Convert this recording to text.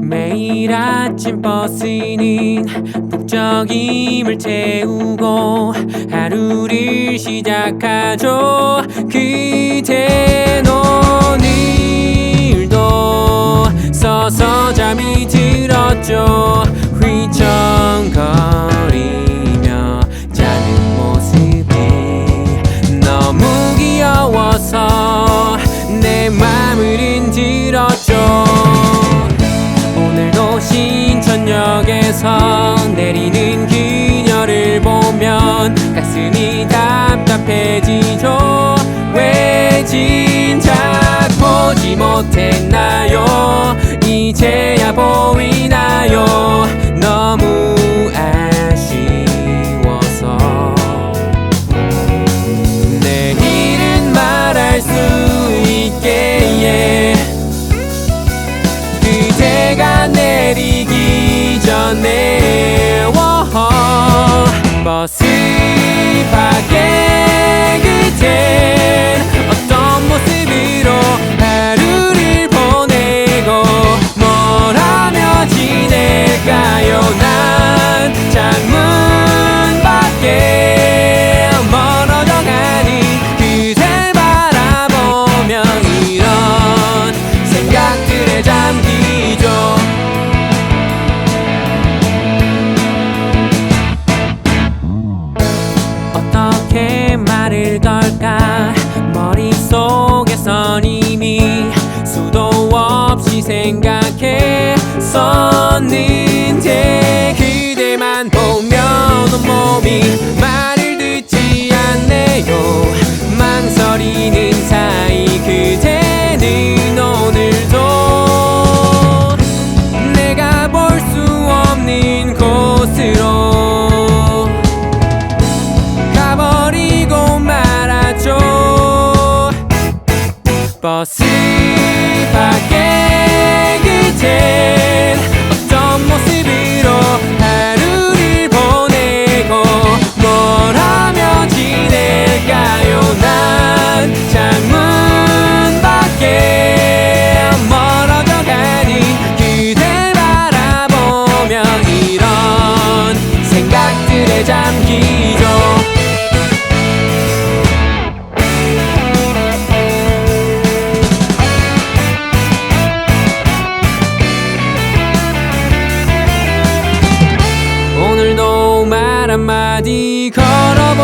매일 아침 버스는 북적임을 채우고 하루를 시작하죠. 그댄 오늘도 서서 잠이 들었죠. 휘청거리며 자는 모습이 너무 귀여워서 내 맘을 흔들었죠 신천역에서 내리는 그녀를 보면 가슴이 답답해지죠. 왜 진작 보지 못했 밖 어떻게 말을 걸까? 머릿속에선 이미 수도 없이 생각했었는데 그대만 버스 밖에 그댄 말 한마디 걸어